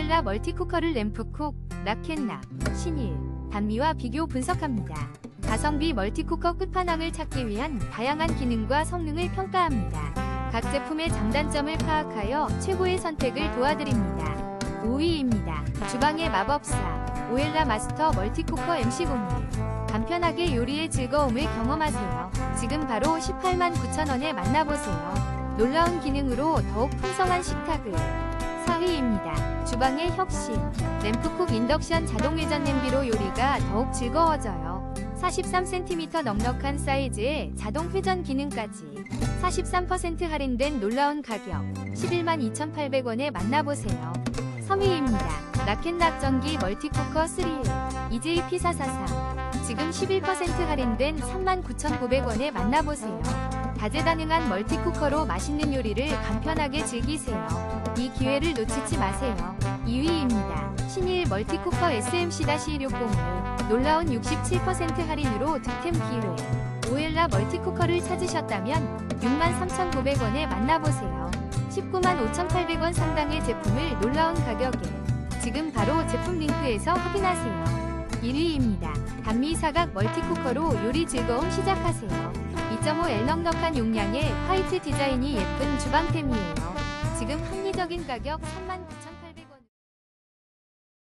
오엘라 멀티쿠커를 램프쿡, 라켓락, 신일, 단미와 비교 분석합니다. 가성비 멀티쿠커 끝판왕을 찾기 위한 다양한 기능과 성능을 평가합니다. 각 제품의 장단점을 파악하여 최고의 선택을 도와드립니다. 5위입니다. 주방의 마법사 오엘라 마스터 멀티쿠커 MC01 간편하게 요리의 즐거움을 경험하세요. 지금 바로 18만 9천원에 만나보세요. 놀라운 기능으로 더욱 풍성한 식탁을 4위입니다. 주방의 혁신 램프쿡 인덕션 자동 회전 냄비로 요리가 더욱 즐거워져요. 43cm 넉넉한 사이즈에 자동 회전 기능까지 43% 할인된 놀라운 가격 11만 2,800원에 만나보세요. 3위입니다. 라켓락 전기 멀티쿠커 3일 EJ P443 지금 11% 할인된 39,900원에 만나보세요. 다재다능한 멀티쿠커로 맛있는 요리를 간편하게 즐기세요. 이 기회를 놓치지 마세요. 2위입니다. 신일 멀티쿠커 SMC-1605 놀라운 67% 할인으로 득템 기회. 오엘라 멀티쿠커를 찾으셨다면 63,900원에 만나보세요. 19만 5,800원 상당의 제품을 놀라운 가격에 지금 바로 제품 링크에서 확인하세요. 1위입니다. 단미 사각 멀티쿠커로 요리 즐거움 시작하세요. 2.5L 넉넉한 용량의 화이트 디자인이 예쁜 주방템이에요. 지금 합리적인 가격 39,000원